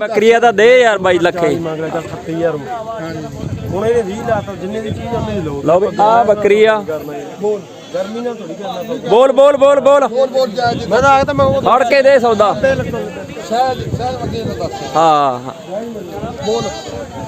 ਬੱਕਰੀਆ ਤਾਂ ਦੇ ਯਾਰ ਬਾਈ ਲੱਖੇ। ਮੰਗ ਰਿਹਾ ਤਾਂ 38000 ਹੁਣ ਇਹਨੇ 20 ਲਾਤਾ ਜਿੰਨੇ ਦੀ ਚੀਜ਼ ਉਹਨੇ ਲੋ ਲਓ ਵੀ ਆ ਬੱਕਰੀ ਆ। ਬੋਲ ਗਰਮੀ ਨਾਲ ਥੋੜੀ ਕਰਨਾ ਪਊ ਬੋਲ ਬੋਲ ਬੋਲ ਬੋਲ। ਮੈਂ ਤਾਂ ਆ ਤਾਂ ਮੈਂ ਉਹ ਫੜ ਕੇ ਦੇ ਸੌਦਾ। ਸ਼ਾਇਦ ਸ਼ਾਇਦ ਅੱਗੇ ਨਾ ਦੱਸ। ਹਾਂ ਹਾਂ। ਬੋਲ।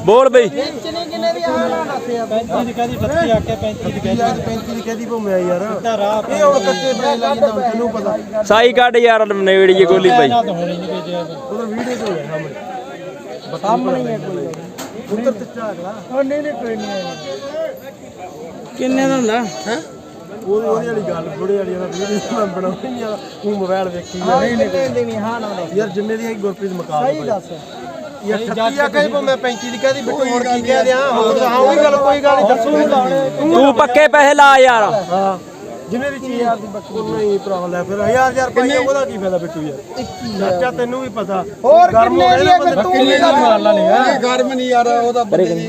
ਬੋਲ ਬਈ। ਕਿੰਨੇ ਕਿੰਨੇ ਦੀ ਆ? ਨਾ ਦੱਸਿਆ 35 ਦੀ ਕਹਦੀ 32 ਆਖਿਆ 35 ਦੀ ਕਹਦੀ। 35 ਦੀ ਕਹਦੀ ਭੋਮਿਆ ਯਾਰ। ਇਹ ਹੁਣ ਕੱਚੇ ਪੈ ਹੁਣ ਤੈਨੂੰ ਪਤਾ। ਸਾਈ ਕੱਢ ਯਾਰ ਨੇੜੀ ਜੀ ਗੋਲੀ ਬਾਈ। ਉਧਰ ਵੀਡੀਓ ਚ ਹੋਇਆ ਸਾਹਮਣੇ ਸਾਹਮਣੇ ਹੀ ਹੈ ਕੋਈ ਉੱਧਰ ਤੇ ਝਾਗਲਾ ਉਹ ਨਹੀਂ ਨਹੀਂ ਕੋਈ ਨਹੀਂ ਕਿੰਨੇ ਦਾ ਹੁੰਦਾ? ਹੈ? ਉਹਦੀ ਉਹਦੀ ਵਾਲੀ ਗੱਲ ਥੋੜੀ ਵਾਲੀ ਉਹਦਾ ਵੀਡੀਓ ਮੈਂ ਬਣਾਉਣੀ ਆ। ਉਹ ਮੋਬਾਈਲ ਵੇਖੀ ਜਾ ਨਹੀਂ ਨਹੀਂ ਦੇਣੀ ਹਾਂ ਨਾ ਯਾਰ ਜਿੰਨੇ ਦੀ ਹੈ ਗੁਰਪ੍ਰੀਤ ਮਕਾਨ ਸਹੀ ਦੱਸ। ਯਾਰ 36 ਆ ਕਹੀ ਮੈਂ 35 ਦੀ ਕਹਦੀ ਬਿੱਟੂ ਕੀ ਕਹਿ ਦਿਆਂ। ਹੋਰ ਹਾਂ ਉਹੀ ਗੱਲ ਕੋਈ ਗੱਲ ਨਹੀਂ ਦੱਸੂ। ਤੂੰ ਪੱਕੇ ਪੈਸੇ ਲਾ ਯਾਰ। ਹਾਂ। ਜਿੰਨੇ ਦੀ ਚੀਜ਼ ਯਾਰ ਦੀ ਬੱਕਰੀ ਨਹੀਂ ਭਰਾ ਲੈ ਫਿਰ। ਹਜ਼ਾਰ ਹਜ਼ਾਰ ਪਾਈਏ ਉਹਦਾ ਕੀ ਫਾਇਦਾ ਬਿੱਟੂ ਯਾਰ? ਚਾਚਾ ਤੈਨੂੰ ਵੀ ਪਤਾ। ਹੋਰ ਕਿੰਨੇ ਦੀ ਹੈ ਫਿਰ ਤੂੰ ਵੀ ਗੱਲ ਮਾਰ ਲੈ ਗਰਮ ਨਹੀਂ ਯਾਰ ਉਹਦਾ ਬੰਦੇ ਦੀ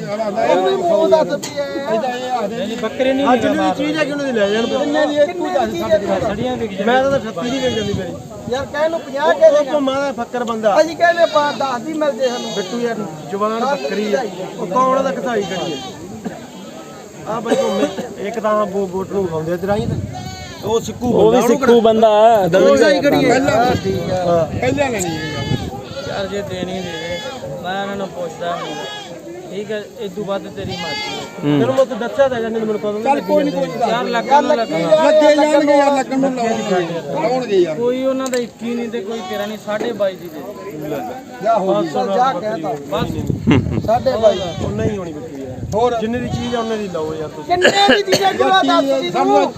ਉਹ ਦੱਸ ਬੱਕਰੇ ਨਹੀਂ ਜਿੰਨੇ ਦੀ ਚੀਜ਼ ਹੈ ਕਿ ਉਹਨਾਂ ਦੀ ਲੈ ਜਾਣ। ਕਿੰਨੇ ਦੀ ਇੱਕ ਦੱਸ ਸੜੀਆਂ ਵਿਕ ਮੈਂ ਤਾਂ 38 ਦੀ ਵਿਕ ਜਾਂਦੀ ਮੇਰੀ। ਯਾਰ ਕਹਿ ਨੂੰ 50 ਕਹਿ ਉਹ ਭੁੰਮਾ ਦਾ ਫੱਕਰ ਬੰਦਾ। ਅਸੀਂ ਕਹਿੰਦੇ ਪਾ 10 ਦੀ ਮਿਲ ਜੇ ਸਾਨੂੰ। ਬਿੱਟੂ ਯਾਰ ਜਵਾਨ ਬੱਕਰੀ ਆ। ਉਹ ਕੌਣ ਉਹਦਾ ਕਸਾਈ ਕਰੀਏ ਆ? ਬਈ ਭੁੰਮੇ ਇੱਕ ਤਾਂ ਬੋ ਬੋਟ ਨੂੰ ਖਾਉਂਦੇ ਤੇ ਰਾਈ ਉਹ ਸਿੱਕੂ ਉਹ ਵੀ ਸਿੱਖੂ ਬੰਦਾ ਕਸਾਈ ਕਰੀਏ ਪਹਿਲਾਂ ਠੀਕ ਆ। ਪਹਿਲਾਂ ਲੈਣੀ ਯਾਰ ਜੇ ਦੇਣੀ ਦੇ ਦੇ ਮੈਂ ਉਹਨਾਂ ਨੂੰ ਪੁੱਛਦਾ ਨਹੀਂ ਠੀਕ ਹੈ ਇਸ ਤੋਂ ਵੱਧ ਤੇਰੀ ਮਰਜ਼ੀ ਤੈਨੂੰ ਮੈਂ ਤਾਂ ਦੱਸਿਆ ਤਾਂ ਜਾਂਦੇ ਮੈਨੂੰ ਪਤਾ ਚੱਲ ਕੋਈ ਨਹੀਂ ਕੋਈ ਯਾਰ ਲੱਗਣ ਨੂੰ ਲੱਗਣ ਲੱਗੇ ਜਾਣਗੇ ਯਾਰ ਲੱਗਣ ਨੂੰ ਲਾਉਣਗੇ ਯਾਰ ਕੋਈ ਉਹਨਾਂ ਦਾ 21 ਨਹੀਂ ਤੇ ਕੋਈ ਤੇਰਾ ਨਹੀਂ 22.5 ਦੀ ਦੇ। ਜਾ ਹੋ ਜਾ ਕਹਿਤਾ ਬਸ ਸਾਡੇ ਬਾਈ। ਉਹ ਨਹੀਂ ਹੋਣੀ ਬਿੱਟੂ ਯਾਰ ਹੋਰ? ਜਿੰਨੇ ਦੀ ਚੀਜ਼ ਆ ਉਹਨੇ ਦੀ ਲਓ ਯਾਰ ਤੁਸੀਂ। ਕਿੰਨੇ ਦੀ ਚੀਜ਼ਾਂ ਗੁਰਾ ਦੱਸ ਦੀ ਤੂੰ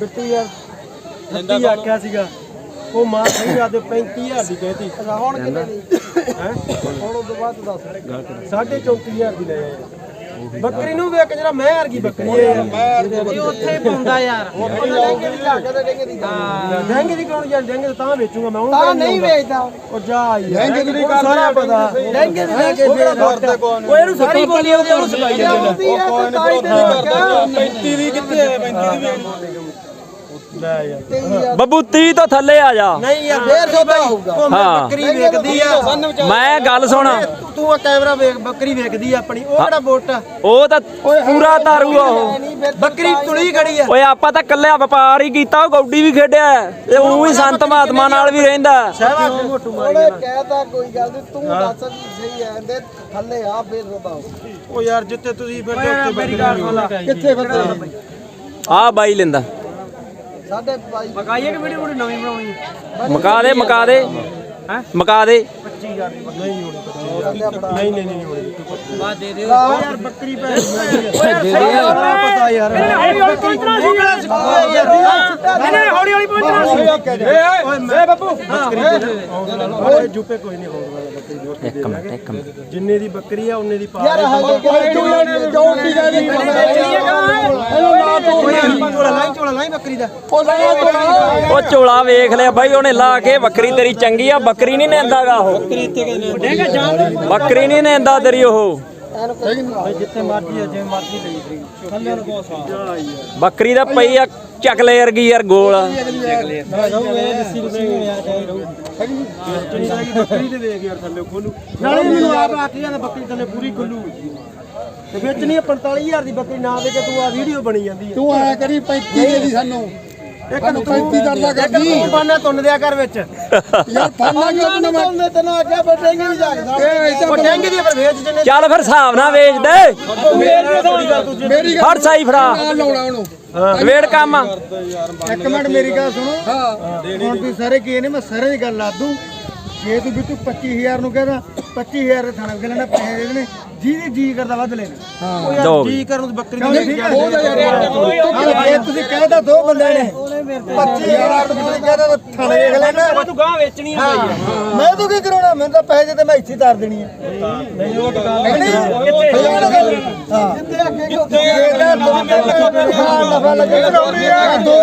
ਬਿੱਟੂ ਯਾਰ ਠੱਤੀ ਆਖਿਆ ਸੀਗਾ। ਉਹ ਮਾਂ ਸਹੀ ਆ ਦੇ 35000 ਦੀ ਕਹਿਤੀ ਹੁਣ ਕਿੰਨੇ ਦੀ? ਹੈ ਹੁਣ ਉਦੋਂ ਬਾਅਦ ਦੱਸ। ਸਾਢੇ 34000 ਦੀ ਲੈ ਆਇਆ। ਬੱਕਰੀ ਨੂੰ ਵੇਖ ਜਿਹੜਾ ਮੈਂ ਵਰਗੀ ਬੱਕਰੀ ਹੈ। ਇਹ ਉੱਥੇ ਹੀ ਪਾਉਂਦਾ ਯਾਰ। ਡੈਂਗੇ ਦੀ ਲਾ ਕੇ ਤੇ ਡੈਂਗੇ ਦੀ ਡੈਂਗੇ ਦੀ ਕੌਣ ਜਾਂ ਡੈਂਗੇ ਤਾਂ ਵੇਚੂਗਾ ਮੈਂ ਤਾਂ ਉਹਨੂੰ ਨਹੀਂ ਵੇਚਦਾ। ਉਹ ਜਾ ਯਾਰ। ਡੈਂਗੇ ਦੀ ਸਾਰਾ ਪਤਾ। ਡੈਂਗੇ ਦੀ ਲੈ ਕੇ ਉਹ ਇਹਨੂੰ ਸਾਰੀ ਬੋਲੀ ਉਹਦੇ ਉਹਨੂੰ ਸਿਖਾਈ ਜਾਂਦੇ ਨੇ ਉਹ ਕੋਈ ਨਹੀਂ 35 ਦੀ ਕਿੱਥੇ ਹੈ? 35 ਦੀ ਲੈ ਯਾਰ ਬੱਬੂ 30 ਤੋਂ ਥੱਲੇ ਆ ਜਾ। ਨਹੀਂ ਯਾਰ ਫੇਰ ਸੌਦਾ ਹੋਊਗਾ। ਹਾਂ। ਬੱਕਰੀ ਵੇਖਦੀ ਆ। ਮੈਂ ਗੱਲ ਸੁਣ। ਤੂੰ- ਤੂੰ ਆ ਕੈਮਰਾ ਵੇਖ ਬੱਕਰੀ ਵੇਖਦੀ ਆ ਆਪਣੀ। ਉਹ ਕਿਹੜਾ ਬੋਟ ਆ? ਉਹ ਤਾਂ ਪੂਰਾ ਦਾਰੂ ਆ ਉਹ। ਬੱਕਰੀ ਤੁਲੀ ਖੜੀ ਆ। ਓਏ ਆਪਾਂ ਤਾਂ ਕੱਲਿਆ ਵਪਾਰ ਹੀ ਕੀਤਾ ਉਹ ਗੌਡੀ ਵੀ ਖੇਡਿਆ ਤੇ ਉਹ ਵੀ ਸੰਤ ਮਹਾਤਮਾ ਨਾਲ ਵੀ ਰਹਿੰਦਾ ਸ਼ਹਿਵਾ ਮੋਟੂ ਮਾਰੀ ਉਹਨੇ ਕਹਿਤਾ ਕੋਈ ਗੱਲ ਨਹੀਂ ਤੂੰ ਦੱਸ ਵੀ ਸਹੀ ਹੈ ਇਹਦੇ ਥੱਲੇ ਆ ਫੇਰ ਰਦਾ ਉਹ ਯਾਰ ਜਿੱਥੇ ਤੁਸੀਂ ਫਿਰ ਉੱਥੇ ਮੇਰੀ ਗੱਲ ਸੁਣ। ਲੈ ਕਿੱਥੇ ਫਿਰ ਆ ਬਾਈ ਲੈਂਦਾ। ਸਾਡੇ ਭਾਈ ਮਕਾਈਏ ਕਿ ਵੀਡੀਓ ਨਵੀਂ ਬਣਾਉਣੀ? ਮਕਾ ਦੇ ਮਕਾ ਦੇ। ਹੈ? ਮਕਾ ਦੇ। 25000 ਨਹੀਂ ਹੋਣੀ 25 ਨਹੀਂ ਨਹੀਂ ਨਹੀਂ ਹੋਣੀ। ਬਾ ਦੇ ਦਿਓ ਯਾਰ ਬੱਕਰੀ ਭੈਣ ਦੀ ਪਤਾ ਯਾਰ। ਹੌਲੀ ਹੌਲੀ ਪਹੁੰਚਣਾ ਸੀ। ਨਹੀਂ ਹੌਲੀ ਹੌਲੀ ਪਹੁੰਚਣਾ ਸੀ। ਓਏ ਬੱਬੂ। ਬੱਕਰੀ ਜੁਪੇ ਕੋਈ ਨਹੀਂ ਹੋਊਗਾ ਬੱਕਰੀ ਜੋੜ ਕੇ ਇੱਕ ਮਿੰਟ ਇੱਕ ਮਿੰਟ। ਜਿੰਨੇ ਦੀ ਬੱਕਰੀ ਆ ਉਹਨੇ ਦੀ ਪਾ ਯਾਰ ਹਜੇ ਕਿਹੜੇ ਜੋੜ ਦੀ ਗੱਲ ਨਹੀਂ ਝੋਲਾ ਲਾਈ ਝੋਲਾ ਲਾਈ ਬੱਕਰੀ ਦਾ। ਉਹ ਝੋਲਾ ਵੇਖ ਲਿਆ ਬਾਈ ਉਹਨੇ ਲਾ ਕੇ ਬੱਕਰੀ ਤੇਰੀ ਚੰਗੀ ਆ ਬੱਕਰੀ ਨਹੀਂ ਨੇਂਦਾਗਾ ਉਹ। ਬੱਕਰੀ ਨਹੀਂ ਨੇਂਦਾ ਤੇਰੀ ਉਹ। ਜਿੱਥੇ ਮਰਜ਼ੀ ਜਿਵੇਂ ਮਰਜ਼ੀ ਲਈ ਫਰੀ ਥੱਲੇ ਨੂੰ ਬਹੁਤ ਸਾਫ਼ ਬੱਕਰੀ ਦਾ ਪਈ ਆ ਚਕਲੇ ਵਰਗੀ ਯਾਰ ਗੋਲ। ਬੱਕਰੀ ਦੇ ਵੇਖ ਯਾਰ ਥੱਲੇ ਖੋਲੂ ਨਾਲੇ ਮੈਨੂੰ ਆਪ ਆਖੀ ਜਾਂਦਾ ਬੱਕਰੀ ਥੱਲੇ ਪੂਰੀ ਖੁੱਲੂ। ਤੇ ਵਿੱਚ ਨਹੀਂ 45000 ਦੀ ਬੱਕਰੀ ਨਾ ਦੇ ਕੇ ਤੂੰ ਆ ਵੀਡੀਓ ਬਣੀ ਜਾਂਦੀ ਹੈ ਤੂੰ ਆਇਆ ਕਰੀ 35 ਦੇ ਦੀ ਸਾਨੂੰ। ਇੱਕ ਸਾਨੂੰ ਤੂੰ 35 ਕਰਦਾ ਕਰਦੀ? ਤੂੰ ਬਾਨਾ ਤੁੰਨ ਦਿਆ ਕਰ ਵਿੱਚ। ਯਾਰ ਫਾਨਾ ਕਿਉਂ ਤੈਨੂੰ ਮੈਂ ਉਹਨੇ ਤੈਨੂੰ ਆਖਿਆ ਬਟੇਂਗੇ ਵੀ ਜਾ ਕੇ ਇਹ ਇੱਥੇ ਉਹ ਡੈਂਗੀ ਦੀ ਪਰ ਵੇਚ ਜਨੇ ਚੱਲ ਫਿਰ ਹਿਸਾਬ ਨਾਲ ਵੇਚ ਦੇ। ਮੇਰੀ ਫੜ ਸਾਈ ਫੜਾ। ਗੱਲ ਲਾਉਣਾ ਉਹਨੂੰ। ਵੇੜ ਕੰਮ ਇੱਕ ਮਿੰਟ ਮੇਰੀ ਗੱਲ ਸੁਣੋ। ਹਾਂ। ਹੁਣ ਤੁਸੀਂ ਸਾਰੇ ਕੀ ਨੇ ਮੈਂ ਸਾਰੇ ਦੀ ਗੱਲ ਲਾ ਦੂੰ। ਜੇ ਤੂੰ ਵੀ ਤੂੰ 25000 ਨੂੰ ਕਹਿੰਦਾ 25000 ਦੇ ਥਾਣੇ ਕੇ ਲੈਣਾ ਪੈਸੇ ਦੇ ਦੇਣੇ ਜਿਹਦੀ ਜੀ ਕਰਦਾ ਵੱਧ ਲੈਣਾ ਦੋ ਜੀ ਕਰਨ ਨੂੰ ਬੱਕਰੀ ਦੀ ਨਹੀਂ, ਤੁਸੀਂ ਕਹਿੰਦਾ ਦੋ ਬੰਦੇ ਨੇ 25000 ਤੋਂ ਤੁਸੀਂ ਕਹਿੰਦਾ ਥਾਣੇ ਵੇਖ ਲੈਣਾ ਤੂੰ ਗਾਂ ਵੇਚਣੀ ਹੈ ਮੈਂ ਤੂੰ ਕੀ ਕਰਾਉਣਾ ਮੈਨੂੰ ਤਾਂ ਪੈਸੇ ਤੇ ਮੈਂ ਇੱਥੇ ਹੀ ਤਾਰ ਦੇਣੀ ਹੈ ਨਹੀਂ ਉਹ ਦੁਕਾਨ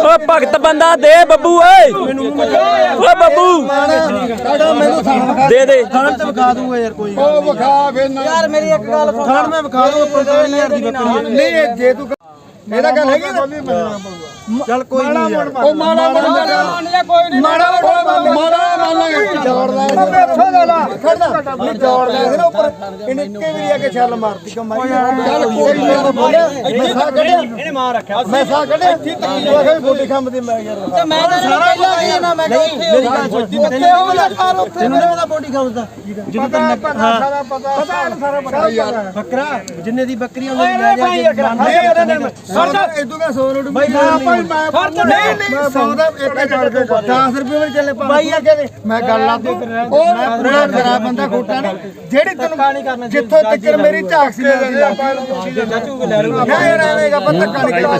ਓ ਭਗਤ ਬੰਦਾ ਦੇ ਬੱਬੂ ਓਏ ਓ ਬੱਬੂ ਦੇ ਦੇ ਥਾਣ ਤੇ ਵਿਖਾ ਦੂੰਗਾ ਯਾਰ ਕੋਈ ਉਹ ਵਿਖਾ ਫੇਰ ਯਾਰ ਮੇਰੀ ਇੱਕ ਗੱਲ ਸੁਣ। ਥਾਣ ਮੈਂ ਵਿਖਾ ਦੂੰਗਾ 45000 ਦੀ ਬੱਕਰੀ ਨਹੀਂ ਜੇ ਤੂੰ ਇਹਦਾ ਗੱਲ ਹੈਗੀ ਨਾ? ਚੱਲ ਕੋਈ ਨਹੀਂ ਯਾਰ। ਉਹ ਮਾੜਾ ਮਾੜਾ ਕੋਈ ਨਹੀਂ ਮਾੜਾ ਮਾੜਾ ਮੰਨ ਲਾਂਗੇ ਜੋੜ ਲੈ। ਇੱਥੋਂ ਲੈ ਲਾ। ਖੜਦਾ ਨਹੀਂ ਜੋੜ ਲੈ ਨਾ ਉੱਪਰ। ਇਹਨੇ ਇੱਕੇ ਵਾਰੀ ਆ ਕੇ ਛੱਲ ਮਾਰਤੀ ਕਮਾਈ ਚੱਲ ਕੋਈ ਨਹੀਂ ਬੋਲਿਆ। ਮੈਂ ਸਾਹ ਕੱਢਿਆ। ਇਹਨੇ ਮਾਰ ਰੱਖਿਆ। ਮੈਂ ਸਾਹ ਕੱਢਿਆ। ਇੱਥੇ ਤੱਕ ਜੋ ਆਖੇ ਖੰਭ ਦੀ ਮੈਂ ਯਾਰ। ਤੇ ਮੈਂ ਤਾਂ ਸਾਰਾ ਕੁਝ ਨਾ ਮੈਂ ਕਿਹਾ ਉੱਥੇ ਮੇਰੀ ਗੱਲ ਸੁਣ। ਕਿੱਥੇ ਹੋ ਜਾ ਕਰ ਉੱਥੇ ਨਹੀਂ ਪਤਾ ਬੋਡੀ ਖੰਭ ਦਾ ਜਿਹਨੂੰ ਤੈਨੂੰ ਪਤਾ ਪਤਾ ਪਤਾ ਸਾਰਾ ਪਤਾ। ਯਾਰ। ਬੱਕਰਾ ਜਿੰਨੇ ਦੀ ਬੱਕਰੀ ਆਉਂਦੀ ਲੈ ਜਾ ਕੇ ਇਦੋਂ ਕਾ 100 ਰੁਪਏ ਬਾਈ ਮੈਂ ਮੈਂ ਨਹੀਂ। ਨਹੀਂ। 100 ਦਾ ਇੱਕ ਛੱਡ ਕੇ 10 ਰੁਪਏ ਵੀ ਚੱਲੇ ਬਾਈ ਆ ਕੇ ਮੈਂ ਗੱਲ ਲਾ ਦੂੰ ਉਹ ਮੈਂ ਪੂਰਾ ਤੇਰਾ ਬੰਦਾ ਖੋਟਾ ਨਹੀਂ। ਜਿਹੜੀ ਤੈਨੂੰ ਜਿੱਥੋਂ ਤੱਕ ਮੇਰੀ ਝਾਕ ਸੀ ਚਾਚੂ ਲੈ ਲੂਗਾ ਮੈਂ ਯਾਰ ਐਵੇਂਗਾ ਪਤਾ ਧੱਕਾ ਨਹੀਂ ਕਰਦਾ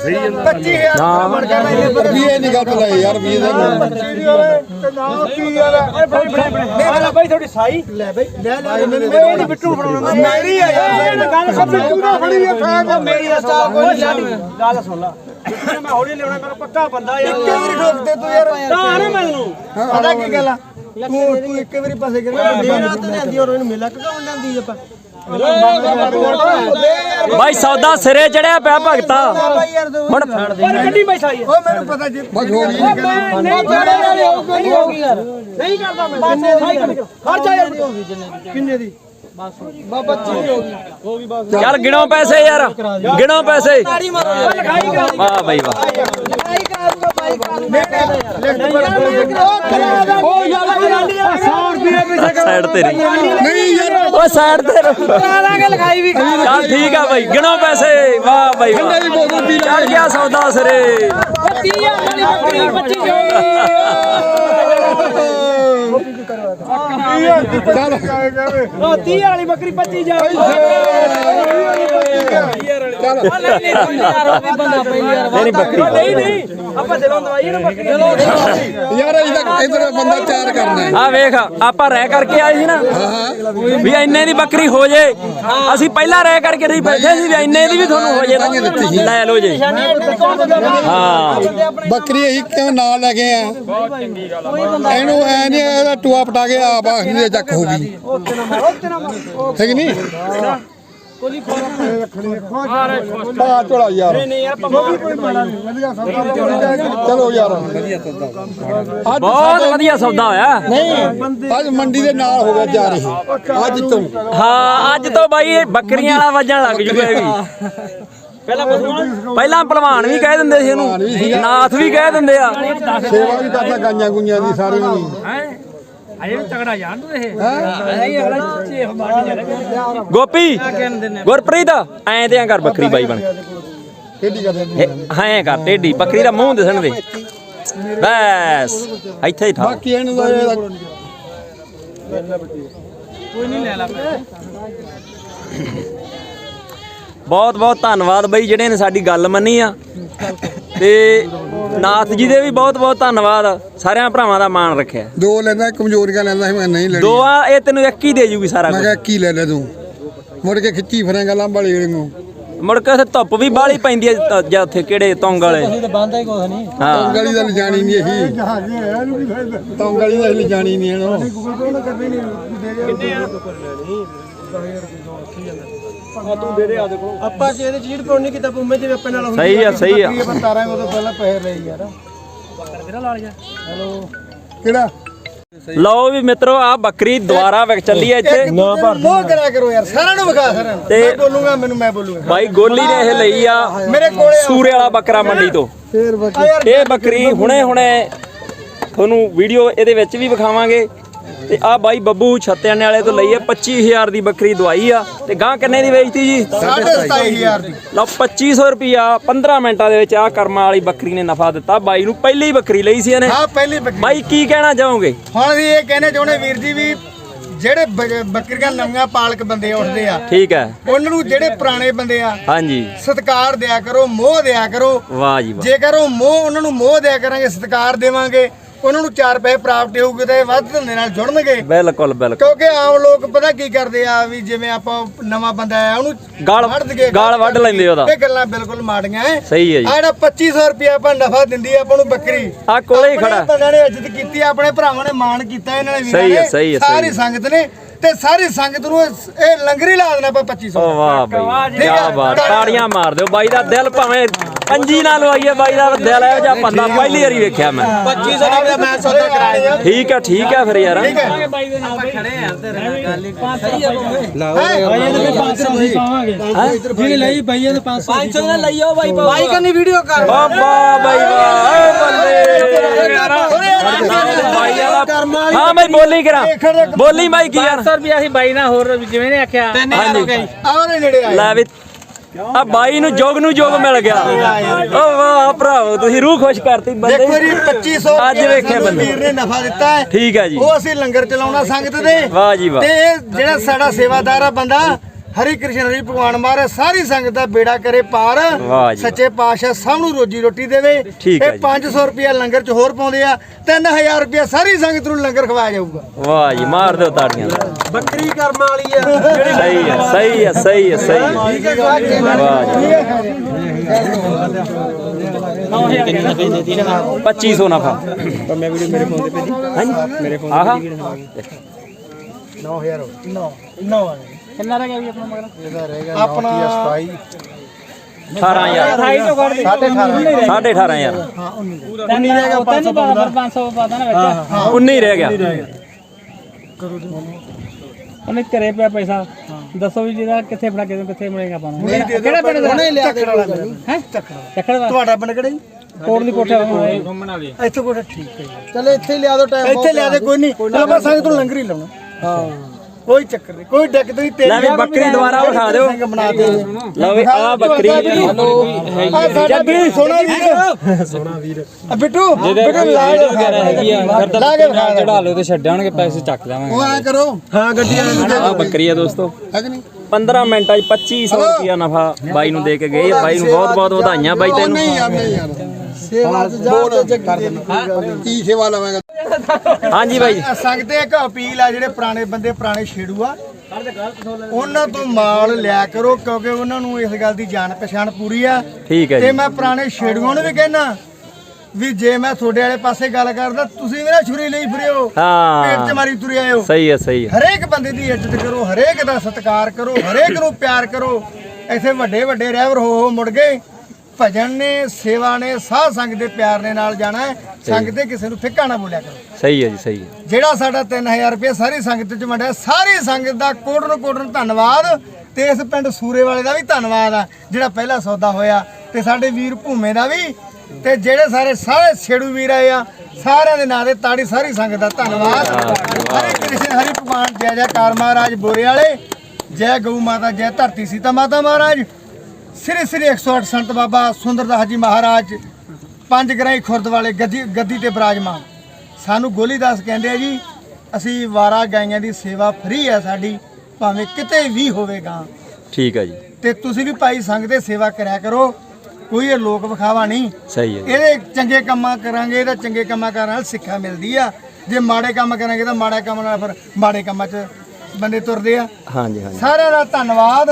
25000 ਬਣ ਗਿਆ ਮੈਂ ਇਹ ਇਹ ਨਹੀਂ ਗੱਲ ਲਾਈ ਯਾਰ ਵੀ ਇਹਦਾ ਬੱਚੀ ਹੋਵੇ ਤੇ ਨਾ ਕੀ ਯਾਰ ਨਹੀਂ ਬਾਈ ਥੋੜੀ ਸਾਈ। ਲੈ ਬਈ ਲੈ ਲੈ ਮੈਨੂੰ ਨਹੀਂ ਬਿੱਟੂ ਫੜਾਉਣਾ। ਮੇਰੀ ਆ ਯਾਰ। ਗੱਲ ਸਭ ਬਿੱਟੂ ਨਾ ਫੜੀ ਆ ਫਾਇਦਾ ਮੇਰੀ ਆ ਸਟਾਰ ਕੋਈ ਨਹੀਂ ਗੱਲ ਸੁਣ ਲਾ। ਮੈਂ ਹੌਲੀ ਲਿਆਉਣਾ ਮੇਰਾ ਪੱਕਾ ਬੰਦਾ ਯਾਰ। ਇੱਕੇ ਵਾਰੀ ਠੋਕਦੇ ਤੂੰ ਯਾਰ। ਤਾਂ ਨਾ ਮੈਨੂੰ। ਪਤਾ ਕੀ ਗੱਲ ਆ? ਤੂੰ ਤੂੰ ਇੱਕੇ ਵਾਰੀ ਪਾਸੇ ਕਰਨਾ ਬੰਦੇ ਰਾਤ ਲੈਂਦੀ ਔਰ ਇਹਨੂੰ ਮਿਲਾ ਕਿਉਂ ਲੈਂਦੀ ਆਪਾਂ। ਬਾਈ ਸੌਦਾ ਸਿਰੇ ਚੜਿਆ ਪਿਆ ਭਗਤਾ। ਹੁਣ ਗੱਡੀ ਪੈਸਾ ਹੀ ਉਹ ਮੈਨੂੰ। ਪਤਾ ਜੀ ਬਸ ਹੋ ਗਈ। ਨਹੀਂ ਹੋਊਗਾ ਨਹੀਂ ਹੋਊਗੀ ਯਾਰ ਨਹੀਂ ਕਰਦਾ ਮੈਂ। ਕਿੰਨੇ ਦੀ? ਖਰਚਾ ਯਾਰ ਕਿੰਨੇ ਦੀ? ਬਸ ਬਾਬਾ 25 ਹੋ ਗਈ। ਚੱਲ ਗਿਣੋ ਪੈਸੇ ਯਾਰ। ਗਿਣੋ ਪੈਸੇ। ਵਾਹ ਬਾਈ ਵਾਹ। ਉਹ ਯਾਰ 100 ਰੁਪਏ ਪੈਸੇ ਸਾਈਡ ਤੇ ਰਹੀ। ਨਹੀਂ ਯਾਰ। ਓ ਸਾਈਡ ਤੇ ਰਹੋ। ਲਿਖਾਈ ਵੀ ਚੱਲ ਠੀਕ ਆ ਬਾਈ। ਗਿਣੋ ਪੈਸੇ। ਵਾਹ ਬਾਈ ਵਾਹ। ਚੱਲ ਗਿਆ ਸੌਦਾ ਸਿਰੇ। 30000 ਵਾਲੀ ਬੱਕਰੀ 25 ਚੱਲ। ਉਹ 30 ਵਾਲੀ ਬੱਕਰੀ 25 ਜਾ। ਚੱਲ। ਨਹੀਂ ਨਹੀਂ ਕੋਈ ਯਾਰ ਉਹ ਵੀ ਬੰਦਾ ਪਹਿਲੀ ਯਾਰ ਨਹੀਂ ਨਹੀਂ ਬੱਕਰੀ ਨਹੀਂ ਨਹੀਂ ਆਪਾਂ ਦਿਲੋਂ ਦਵਾਈ ਇਹਨੂੰ ਬੱਕਰੀ। ਚਲੋ ਯਾਰ ਇਹਦਾ ਇਧਰ ਬੰਦਾ ਚਾਰ ਕਰਨਾ ਹੈ। ਆ ਵੇਖ ਆਪਾਂ ਰਹਿ ਕਰਕੇ ਆਏ ਸੀ ਨਾ। ਵੀ ਇੰਨੇ ਦੀ ਬੱਕਰੀ ਹੋ ਜੇ। ਅਸੀਂ ਪਹਿਲਾਂ ਰਹਿ ਕਰਕੇ ਨਹੀਂ ਬੈਠੇ ਸੀ ਵੀ ਇੰਨੇ ਦੀ ਵੀ ਤੁਹਾਨੂੰ ਹੋ ਜੇ ਤਾਂ। ਲੈ ਲਓ ਜੀ। ਹਾਂ। ਬੱਕਰੀ ਅਸੀਂ ਕਿਉਂ ਨਾਲ ਲੈ ਗਏ ਆ? ਇਹਨੂੰ ਐ ਨਹੀਂ ਇਹਦਾ ਟੂਆ ਪਟਾ ਕੇ ਆਪ ਆਖਰੀ ਦੇ ਚੱਕ ਹੋ ਗਈ। ਠੀਕ ਨਹੀਂ? ਬਾ ਚੋਲਾ ਯਾਰ। ਚਲੋ ਯਾਰ। ਅੱਜ ਬਹੁਤ ਵਧੀਆ ਸੌਦਾ ਹੋਇਆ। ਅੱਜ ਮੰਡੀ ਦੇ ਨਾਲ ਹੋ ਗਿਆ ਜਾ ਰਹੀ। ਅੱਜ ਤੋਂ। ਹਾਂ ਅੱਜ ਤੋਂ ਬਾਈ ਇਹ ਬੱਕਰੀਆਂ ਵਾਲਾ ਵੱਜਣ ਲੱਗ ਜੂਗਾ ਇਹ ਵੀ। ਪਹਿਲਾਂ ਪਹਿਲਵਾਨ ਵੀ ਕਹਿ ਦਿੰਦੇ ਸੀ ਇਹਨੂੰ। ਨਾਥ ਵੀ ਕਹਿ ਦਿੰਦੇ ਆ। ਸੇਵਾ ਵੀ ਕਰਦਾ ਗਾਈਆਂ ਗੁਈਆਂ ਦੀ ਗੋਪੀ ਗੁਰਪ੍ਰੀਤ ਐਂ ਤੇ ਕਰ ਬੱਕਰੀ ਬਾਈ ਬਣ ਇਹ- ਹਾਂ ਐਂ ਕਰ ਟੇਢੀ। ਬੱਕਰੀ ਦਾ ਮੂੰਹ ਦਿਸਣ ਦੇ। ਬਸ ਇੱਥੇ ਹੀ ਠਾ ਬਾਕੀ ਇਹਨੂੰ ਤਾਂ ਇਹਦਾ ਬਹੁਤ ਬਹੁਤ ਧੰਨਵਾਦ ਬਾਈ ਜਿਹੜੇ ਨੇ ਸਾਡੀ ਗੱਲ ਮੰਨੀ ਆ। ਤੇ ਨਾਥ ਜੀ ਦੇ ਵੀ ਬਹੁਤ ਬਹੁਤ ਧੰਨਵਾਦ ਸਾਰਿਆਂ ਭਰਾਵਾਂ ਦਾ ਮਾਣ ਰੱਖਿਆ। ਦੋ ਲੈਂਦਾ ਕਮਜ਼ੋਰੀਆਂ ਲੈਂਦਾ ਸੀ ਮੈਂ ਨਹੀਂ ਲੈਣੀ। ਦੋ ਆ ਇਹ ਤੈਨੂੰ ਇੱਕ ਹੀ ਦੇ ਜੂਗੀ ਸਾਰਾ ਮੈਂ ਕੁਝ ਕਿਹਾ ਕੀ ਲੈ ਲੈ ਤੂੰ। ਮੁੜ ਕੇ ਖਿੱਚੀ ਫਿਰਾਂਗਾ ਲਾਂਬਾ ਵਾਲੀ ਨੂੰ। ਮੁੜ ਕੇ ਉੱਥੇ ਧੁੱਪ ਵੀ ਬਾਹਲੀ ਪੈਂਦੀ ਹੈ ਤ- ਜਾਂ ਉੱਥੇ ਕਿਹੜੇ ਤੌਂਗ ਵਾਲੇ? ਹਾਂ। ਗਲੀ ਦਾ ਲਿਜਾਣੀ ਨਹੀਂ ਇਹੀ ਤਾਂ ਗਲੀ ਦਾ ਲਿਜਾਣੀ ਨਹੀਂ ਇਹਨੂੰ ਆਪਾਂ ਜੇ ਇਹਦੇ ਚੀੜ ਪਾਉਣੀ ਕਿਤਾ ਪੂਮੇ ਜਿਵੇਂ ਆਪਣੇ ਨਾਲ ਸਹੀ ਆ ਸਹੀ ਆ। ਤਾਰਾਂ ਉਦੋਂ ਪਹਿਲਾਂ ਪੈਸੇ ਲਈ ਯਾਰ। ਕਿਹੜਾ? ਲਓ ਵੀ ਮਿੱਤਰੋ ਆ ਬੱਕਰੀ ਦੁਬਾਰਾ ਵਿਕ ਚੱਲੀ ਐ ਇੱਥੇ। ਮੋਹ ਕਰਿਆ ਕਰੋ ਯਾਰ ਸਾਰਿਆਂ ਨੂੰ ਵਿਖਾ ਸਾਰਿਆਂ ਨੂੰ। ਮੈਂ ਬੋਲੂਗਾ ਮੈਨੂੰ ਮੈਂ ਬੋਲੂਗਾ। ਬਾਈ ਗੋਲੀ ਨੇ ਇਹ ਲਈ ਆ ਮੇਰੇ ਕੋਲੇ ਸੂਰੇ ਵਾਲਾ ਬੱਕਰਾ ਮੰਡੀ ਤੋਂ। ਫੇਰ ਬੱਕੀ ਇਹ ਬੱਕਰੀ ਹੁਣੇ ਹੁਣੇ ਤੁਹਾਨੂੰ ਵੀਡੀਓ ਇਹਦੇ ਵਿੱਚ ਵੀ ਵਿਖਾਵਾਂਗੇ। ਤੇ ਆ ਬਾਈ ਬੱਬੂ ਛੱਤਿਆਣੇ ਵਾਲੇ ਤੋਂ ਲਈ ਹੈ 25000 ਦੀ ਬੱਕਰੀ ਦਵਾਈ ਆ। ਤੇ ਗਾਂ ਕਿੰਨੇ ਦੀ ਵੇਚਤੀ ਜੀ? 27500 ਦੀ। ਲਓ 2500 ਰੁਪਿਆ 15 ਮਿੰਟਾਂ ਦੇ ਵਿੱਚ ਆ ਕਰਮਾਂ ਵਾਲੀ ਬੱਕਰੀ ਨੇ ਨਫਾ ਦਿੱਤਾ। ਬਾਈ ਨੂੰ ਪਹਿਲੀ ਬੱਕਰੀ ਲਈ ਸੀ ਇਹਨੇ। ਹਾਂ ਪਹਿਲੀ ਬੱਕਰੀ। ਬਾਈ ਕੀ ਕਹਿਣਾ ਚਾਹੋਗੇ? ਹੁਣ ਅਸੀਂ ਇਹ ਕਹਿੰਦੇ ਚਾਹੁੰਦੇ ਵੀਰ ਜੀ ਵੀ ਜਿਹੜੇ ਬੱਕਰੀਆਂ ਨਵੀਆਂ ਪਾਲਕ ਬੰਦੇ ਉੱਠਦੇ ਆ ਠੀਕ ਹੈ। ਉਹਨਾਂ ਨੂੰ ਜਿਹੜੇ ਪੁਰਾਣੇ ਬੰਦੇ ਆ ਹਾਂਜੀ। ਸਤਿਕਾਰ ਦਿਆ ਕਰੋ ਮੋਹ ਦਿਆ ਕਰੋ। ਵਾਹ ਜੀ ਵਾਹ। ਜੇਕਰ ਉਹ ਮੋਹ ਉਹਨਾਂ ਨੂੰ ਮੋਹ ਦਿਆ ਕਰਾਂਗੇ ਸਤਿਕਾਰ ਦੇਵਾਂਗੇ ਉਹਨਾਂ ਨੂੰ ਚਾਰ ਪੈਸੇ ਪ੍ਰਾਪਤ ਹੋਊਗੇ ਤੇ ਵੱਧ ਧੰਦੇ ਨਾਲ ਜੁੜਨਗੇ। ਬਿਲਕੁਲ ਬਿਲਕੁਲ। ਕਿਉਂਕਿ ਆਮ ਲੋਕ ਪਤਾ ਕੀ ਕਰਦੇ ਆ ਵੀ ਜਿਵੇਂ ਆਪਾਂ ਨਵਾਂ ਬੰਦਾ ਆਇਆ ਉਹਨੂੰ ਗਾਲ ਵੱਢ ਦਈਏ, ਗਾਲ ਵੱਢ ਲੈਂਦੇ ਉਹਦਾ। ਇਹ ਗੱਲਾਂ ਬਿਲਕੁਲ ਮਾੜੀਆਂ ਐ। ਸਹੀ ਹੈ ਜੀ। ਆ ਜਿਹੜਾ 2500 ਰੁਪਏ ਆਪਾਂ ਨਫਾ ਦਿੰਦੀ ਆ ਆਪਾਂ ਨੂੰ ਬੱਕਰੀ। ਆ ਕੋਲੇ ਹੀ ਖੜਾ। ਬੰਦਿਆਂ ਨੇ ਇੱਜ਼ਤ ਕੀਤੀ ਆਪਣੇ ਭਰਾਵਾਂ ਨੇ ਮਾਣ ਕੀਤਾ ਇਹਨਾਂ ਨੇ ਵੀਰਾਂ ਨੇ, ਸਾਰੀ ਸੰਗਤ ਨੇ ਤੇ ਸਾਰੀ ਸੰਗਤ ਨੂੰ ਇਹ ਇਹ ਲੰਗਰੀ ਲਾ ਦੇਣਾ ਆਪਾਂ 2500 ਓ ਵਾਹ ਬਈ। ਕੀ। ਬਾਤ ਤਾੜੀਆਂ ਮਾਰ ਦਿਓ ਬਾਈ ਦਾ ਦਿਲ ਭਾਵੇਂ ਪੰਜੀ ਨਾਲ ਲਵਾਈਏ ਬਾਈ ਦਾ ਦਿਲ ਇਹੋ ਜਿਹਾ ਪੰਦਾ ਪਹਿਲੀ ਵਾਰੀ ਵੇਖਿਆ ਮੈਂ। 2500 ਦਾ ਮੈਂ ਸੌਦਾ ਕਰਾਇਆ ਠੀਕ ਆ ਠੀਕ ਆ ਫਿਰ ਯਾਰ। ਠੀਕ ਹੈ ਬਾਈ ਦੇ ਨਾਲ ਖੜੇ ਆ ਤੇਰੇ ਨਾਲ ਗੱਲ ਹੀ ਸਹੀ ਆ ਜਿਹਨੇ ਲਈ ਬਈਏ ਦੇ 500 500 ਨਾਲ ਲਈਓ ਬਾਈ ਬਾਈ ਕਰਨੀ ਵੀਡੀਓ ਕਰ। ਵਾਹ ਬਾਈ ਵਾਹ। ਓ ਬੱਲੇ ਬਾਈ ਵਾਲਾ ਹਾਂ ਬਾਈ ਬੋਲੀ ਕਰਾਂ। ਬੋਲੀ ਬਾਈ ਕੀ ਯਾਰ 500 ਰੁਪਿਆ ਅਸੀਂ ਬਾਈ ਨਾਲ ਹੋਰ ਜਿਵੇਂ ਨੇ ਆਖਿਆ। ਹਾਂਜੀ। ਆਉਣੇ ਨੇੜੇ ਆਏ। ਲੈ ਵੀ ਆ ਬਾਈ ਨੂੰ ਜੋਗ ਨੂੰ ਜੋਗ ਮਿਲ ਗਿਆ। ਓ ਵਾਹ ਭਰਾਵੋ ਤੁਸੀਂ ਰੂਹ ਖੁਸ਼ ਕਰਤੀ ਬੰਦੇ। ਦੇਖੋ ਜੀ 2500 ਅੱਜ ਵੇਖਿਆ ਸਾਨੂੰ ਬੰਦੇ। ਵੀਰ ਨੇ ਨਫਾ ਦਿੱਤਾ ਹੈ। ਠੀਕ ਹੈ ਜੀ। ਉਹ ਅਸੀਂ ਲੰਗਰ ਚਲਾਉਣਾ ਸੰਗਤ ਦੇ। ਵਾਹ ਜੀ ਵਾਹ। ਤੇ ਇਹ ਜਿਹੜਾ ਸਾਡਾ ਸੇਵਾਦਾਰ ਆ ਬੰਦਾ ਹਰੀ ਕ੍ਰਿਸ਼ਨ ਹਰੀ ਭਗਵਾਨ ਮਾਰੇ ਸਾਰੀ ਸੰਗਤ ਦਾ ਬੇੜਾ ਕਰੇ ਪਾਰ। ਵਾਹ ਜੀ। ਸੱਚੇ ਪਾਤਸ਼ਾਹ ਸਭ ਨੂੰ ਰੋਜੀ ਰੋਟੀ ਦੇਵੇ। ਠੀਕ ਹੈ ਇਹ ਜੀ। 500 ਰੁਪਿਆ ਲੰਗਰ ਚ ਹੋਰ ਪਾਉਂਦੇ ਆ। 3000 ਰੁਪਿਆ ਸਾਰੀ ਸੰਗਤ ਨੂੰ ਲੰਗਰ ਖਵਾਇਆ ਜਾਊਗਾ। ਵਾਹ ਜੀ ਮਾਰ ਦਿਓ ਤਾੜੀਆਂ। ਬੱਕਰੀ ਕਰਮ ਵਾਲੀ ਆ। ਸਹੀ ਹੈ ਸਹੀ ਹੈ ਸਹੀ ਹੈ ਸਹੀ ਹੈ ਵਾਹ ਜੀ। 2500 ਨਫਾ ਮੈਂ ਵੀਡੀਓ ਮੇਰੇ ਫੋਨ ਤੇ ਭੇਜੀ। ਹਾਂਜੀ। ਮੇਰੇ ਫੋਨ ਆਹਾ। 9000 ਕਿੰਨਾ ਰਹਿ ਗਿਆ ਵੀ ਆਪਣਾ ਮਗਰ? ਆਪਣਾ 18000 28 ਤੋਂ ਘੱਟ ਸਾਢੇ 18 ਸਾਢੇ 18000 19 ਰਹਿ ਗਿਆ 500 ਪਾਦਾ 500 ਪਾਦਾ ਨਾ ਵਿੱਚ 19 ਰਹਿ ਗਿਆ। ਉਹਨੇ ਘਰੇ ਪਿਆ ਪੈਸਾ। ਦੱਸੋ ਵੀ ਜਿਹਦਾ ਕਿੱਥੇ ਫੜਾ ਕੇ ਕਿੱਥੇ ਮਿਲੇਗਾ ਆਪਾਂ ਨੂੰ। ਦੇ ਕਿਹੜਾ ਪਿੰਡ ਦਾ? ਉਹਨੇ ਲਿਆ ਕੇ ਵਾਲਾ। ਹੈ? ਚੱਕੜ ਦਾ ਤੁਹਾਡਾ ਪਿੰਡ ਕਿਹੜਾ ਜੀ? ਕੋਟ ਦੀ ਕੋਠੇ ਘੁੰਮਣ ਵਾਲੀ। ਇੱਥੇ ਕੋਈ ਠੀਕ ਹੈ ਚਲੋ ਇੱਥੇ ਲਿਆ ਦੋ ਟਾਈਮ ਇੱਥੇ ਲਿਆ ਦੇ ਕੋਈ ਨਹੀਂ। ਆਪਾਂ ਸੰਗਤ ਨੂੰ। ਲੰਗਰ ਹੀ ਲਾਉਣਾ। ਹਾਂ। ਕੋਈ ਚੱਕਰ ਨਹੀਂ ਕੋਈ ਦਿੱਕਤ ਨਹੀਂ ਤੇਰੀ ਲੈ ਵੀ ਬੱਕਰੀ ਦੁਬਾਰਾ ਵਿਖਾ ਦਿਓ। ਸਿੰਘ ਬਣਾ ਦੇ ਲਓ ਵੀ ਆ ਬੱਕਰੀ ਆ ਬਿੱਟੂ ਸੋਨਾ ਵੀਰ ਸੋਨਾ ਵੀਰ। ਆ ਬਿੱਟੂ ਬਿੱਟੂ ਲਾ ਕੇ ਲਾ ਕੇ ਵਿਖਾ ਦੇ। ਚੜਾ ਲਓ ਤੇ ਛੱਡਾਂਗੇ ਪੈਸੇ ਚੱਕ ਜਾਵਾਂਗੇ ਉਹ ਐ ਕਰੋ। ਹਾਂ ਗੱਡੀ ਦੇ ਆ ਬੱਕਰੀ ਆ ਦੋਸਤੋ। ਹੈ ਕਿ ਨਹੀਂ? 15 ਮਿੰਟਾਂ 'ਚ 2500 ਰੁਪਿਆ ਨਫਾ ਬਾਈ ਨੂੰ ਦੇ ਕੇ ਗਏ। ਆ। ਬਾਈ ਨੂੰ ਬਹੁਤ ਬਹੁਤ ਵਧਾਈਆਂ ਬਾਈ ਤੈਨੂੰ। ਨਹੀਂ ਯਾਰ ਨਹੀਂ ਯਾਰ ਸੇਵਾ ਤੇ ਜਾ ਤੇ ਜੱਗੀ ਦੇ ਕੀ ਸੇਵਾ ਲਵਾਂਗਾ। ਹਾਂਜੀ ਬਾਈ। ਸੰਗਤੇ ਇੱਕ ਅਪੀਲ ਆ ਜਿਹੜੇ ਪੁਰਾਣੇ ਬੰਦੇ ਪੁਰਾਣੇ ਛੇੜੂ ਆ ਉਹਨਾਂ ਤੋਂ ਮਾਲ ਲਿਆ ਕਰੋ ਕਿਉਂਕਿ ਉਹਨਾਂ ਨੂੰ ਇਸ ਗੱਲ ਦੀ ਜਾਣ ਪਛਾਣ ਪੂਰੀ ਆ। ਠੀਕ ਹੈ ਤੇ ਮੈਂ ਪੁਰਾਣੇ ਛੇੜੂਆਂ ਨੂੰ ਵੀ ਕਹਿਣਾ ਵੀ ਜੇ ਮੈਂ ਤੁਹਾਡੇ ਵਾਲੇ ਪਾਸੇ ਗੱਲ ਕਰਦਾ ਤੁਸੀਂ ਵੀ ਨਾ ਛੁਰੀ ਲਈ ਫਿਰਿਓ ਪੇਟ 'ਚ ਹਾਂ ਮਾਰੀ ਤੁਰੇ ਆਇਓ। ਸਹੀ ਹੈ ਸਹੀ ਹੈ ਹਰੇਕ ਬੰਦੇ ਦੀ ਇੱਜ਼ਤ ਕਰੋ ਹਰੇਕ ਦਾ ਸਤਿਕਾਰ ਕਰੋ ਹਰੇਕ ਨੂੰ ਪਿਆਰ ਕਰੋ। ਇੱਥੇ ਵੱਡੇ ਵੱਡੇ ਰਹਿਬਰ ਹੋ ਹੋ ਮੁੜ ਗਏ। ਭਜਨ ਨੇ ਸੇਵਾ ਨੇ ਸਾਧ ਸੰਗ ਦੇ ਪਿਆਰ ਨੇ ਨਾਲ ਜਾਣਾ ਹੈ। ਸੰਗ ਤੇ ਕਿਸੇ ਨੂੰ ਫਿੱਕਾ ਨਾ ਬੋਲਿਆ ਕਰੋ। ਸਹੀ ਹੈ ਜੀ ਸਹੀ ਹੈ। ਜਿਹੜਾ ਸਾਡਾ 3000 ਰੁਪਏ ਸਾਰੀ ਸੰਗਤ ਚ ਵੰਡਿਆ ਸਾਰੀ ਸੰਗਤ ਦਾ ਕੋਟਨ ਕੋਟਨ ਧੰਨਵਾਦ ਤੇ ਇਸ ਪਿੰਡ ਸੂਰੇ ਵਾਲੇ ਦਾ ਵੀ ਧੰਨਵਾਦ ਆ ਜਿਹੜਾ ਪਹਿਲਾ ਸੌਦਾ ਹੋਇਆ ਤੇ ਸਾਡੇ ਵੀਰ ਭੂਮੇ ਦਾ ਵੀ ਤੇ ਜਿਹੜੇ ਸਾਰੇ ਸਾਰੇ ਛੇੜੂ ਵੀਰ ਆਏ ਆ ਸਾਰਿਆਂ ਦੇ ਨਾਂ ਤੇ ਤਾੜੀ ਸਾਰੀ ਸੰਗਤ ਦਾ ਧੰਨਵਾਦ। ਹਰੇ ਕ੍ਰਿਸ਼ਨ ਹਰੀ ਭਗਵਾਨ ਜੈ ਜੈਕਾਰ ਮਹਾਰਾਜ ਬੋਰੇ ਵਾਲੇ ਜੈ ਗਊ ਮਾਤਾ ਜੈ ਧਰਤੀ ਸੀਤਾ ਮਾਤਾ ਮਹਾਰਾਜ। ਸ੍ਰੀ ਸ੍ਰੀ 108 ਸੰਤ ਬਾਬਾ ਸੁੰਦਰਦਾਸ ਜੀ ਮਹਾਰਾਜ ਪੰਜ ਗਰਾਈ ਖੁਰਦ ਵਾਲੇ ਗੱਦੀ ਗੱਦੀ ਤੇ ਬਿਰਾਜਮਾਨ। ਸਾਨੂੰ ਗੋਲੀਦਾਸ ਕਹਿੰਦੇ ਆ ਜੀ ਅਸੀਂ ਵਾਰਾ ਗਾਈਆਂ ਦੀ ਸੇਵਾ ਫ੍ਰੀ ਹੈ ਸਾਡੀ ਭਾਵੇਂ ਕਿਤੇ ਵੀ ਹੋਵੇਗਾ। ਠੀਕ ਹੈ ਜੀ। ਤੇ ਤੁਸੀਂ ਵੀ ਭਾਈ ਸੰਗ ਦੇ ਸੇਵਾ ਕਰਿਆ ਕਰੋ ਕੋਈ ਇਹ ਲੋਕ ਵਿਖਾਵਾ ਨਹੀਂ। ਸਹੀ ਹੈ ਇਹਦੇ ਚੰਗੇ ਕੰਮਾਂ ਕਰਾਂਗੇ ਤਾਂ ਚੰਗੇ ਕੰਮਾਂ ਕਰਨ ਨਾਲ ਸਿੱਖਿਆ ਮਿਲਦੀ ਆ। ਜੇ ਮਾੜੇ ਕੰਮ ਕਰਾਂਗੇ ਤਾਂ ਮਾੜੇ ਕੰਮ ਨਾਲ ਫਿਰ ਮਾੜੇ ਕੰਮਾਂ 'ਚ ਬੰਦੇ ਤੁਰਦੇ ਆ। ਹਾਂਜੀ ਹਾਂਜੀ। ਸਾਰਿਆਂ ਦਾ ਧੰਨਵਾਦ।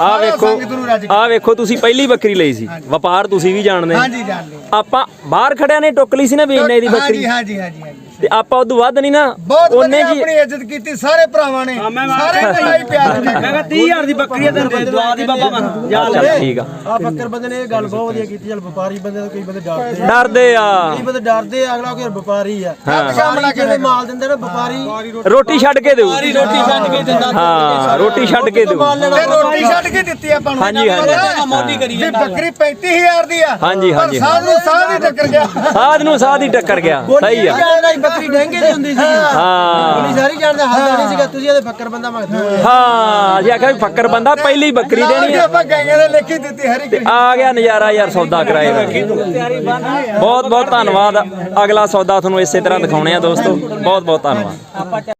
ਆ ਸਾਰਾ ਵੇਖੋ ਸੰਗਤ ਨੂੰ ਰੱਜ ਕੇ- ਆ ਵੇਖੋ ਤੁਸੀਂ ਪਹਿਲੀ ਬੱਕਰੀ ਲਈ ਸੀ। ਵਪਾਰ ਤੁਸੀਂ ਵੀ ਜਾਣਦੇ। ਹਾਂਜੀ ਜਾਣ ਆਪਾਂ ਬਾਹਰ ਖੜਿਆ ਨੇ ਟੁੱਕ ਲਈ ਸੀ ਨਾ ਵੀ ਇੰਨੇ ਦੀ ਬੱਕਰੀ। ਹਾਂਜੀ ਹਾਂਜੀ ਹਾਂਜੀ ਹਾਂਜੀ। ਤੇ ਆਪਾਂ ਉਦੋਂ ਵੱਧ ਨਹੀਂ ਨਾ ਬਹੁਤ ਉਹਨੇ ਵਧੀਆ ਕੀ ਆਪਣੀ ਇੱਜ਼ਤ ਕੀਤੀ ਸਾਰੇ ਭਰਾਵਾਂ ਨੇ। ਸਾਰੇ ਭਾਈ ਪਿਆਰ ਦਿੱਤੇ। ਮੈਂ ਕਿਹਾ 30000 ਦੀ ਬੱਕਰੀ ਆ ਤੈਨੂੰ ਦਵਾ ਦੀ ਬਾਬਾ ਮੈਂ ਜਾ ਚੱਲ ਠੀਕ ਆ। ਆ ਫੱਕਰ ਬੰਦੇ ਨੇ ਇਹ ਗੱਲ ਬਹੁਤ ਵਧੀਆ ਕੀਤੀ ਚਲ ਵਪਾਰੀ ਬੰਦੇ ਤਾਂ ਕਈ ਬੰਦੇ ਡਰਦੇ ਡਰਦੇ ਆ। ਕਈ ਬੰਦੇ ਡਰਦੇ ਆ ਅਗਲਾ ਕੋਈ ਵਪਾਰੀ ਆ। ਹਾਂ। ਸਾਹਮਣਾ ਕਿਵੇਂ ਮਾਲ ਦਿੰਦੇ ਨੇ ਵਪਾਰੀ ਰੋਟੀ ਛੱਡ ਕੇ ਦਿਓ ਰੋਟੀ ਛੱਡ ਕੇ ਦਿੰਦਾ ਹਾਂ ਰੋਟੀ ਛੱਡ ਕੇ ਦਿਓ ਤੇ ਰੋਟੀ ਛੱਡ ਕੇ ਦਿੱਤੀ ਆਪਾਂ ਨੂੰ। ਹਾਂਜੀ, ਹਾਂਜੀ। ਮੋਟੀ ਕਰੀ ਵੀ ਬੱਕਰੀ 35000 ਦੀ ਆ। ਹਾਂਜੀ, ਹਾਂਜੀ, ਪਰ ਸਾਧ ਨੂੰ ਸਾਧ ਹੀ ਟੱਕਰ ਗਿਆ। ਸਾਧ ਨੂੰ ਸਾਧ ਹੀ ਟੱਕਰ ਗਿਆ। ਸਹੀ ਆ। ਬੱਕਰੀ ਡਹਿੰਗੇ ਦੀ ਹੁੰਦੀ ਸੀ। ਹਾਂ। ਸਾਰੀ ਜਾਣਦਾ ਹੱਲ ਨਹੀਂ ਸੀਗਾ ਤੁਸੀਂ ਇਹਦੇ ਫੱਕਰ ਬੰਦਾ ਮੰਗਦੇ ਹਾਂ। ਜੇ ਆਖਿਆ ਵੀ ਫੱਕਰ ਬੰਦਾ ਪਹਿਲੀ ਬੱਕਰੀ ਦੇਣੀ ਆ। ਆਪਾਂ ਗਾਈਆਂ ਦੇ ਲੇਖੀ ਦਿੱਤੀ ਹਰੀ ਤੇ ਆ ਗਿਆ ਨਜ਼ਾਰਾ ਯਾਰ ਸੌਦਾ ਕਰਾਏ ਦਾ। ਬਹੁਤ ਬਹੁਤ ਧੰਨਵਾਦ। ਅਗਲਾ ਸੌਦਾ ਤੁਹਾਨੂੰ ਇਸੇ ਤਰ੍ਹਾਂ ਦਿਖਾਉਣੇ ਆ ਦੋਸਤੋ। ਬਹੁਤ ਬਹੁਤ ਧੰਨਵਾਦ।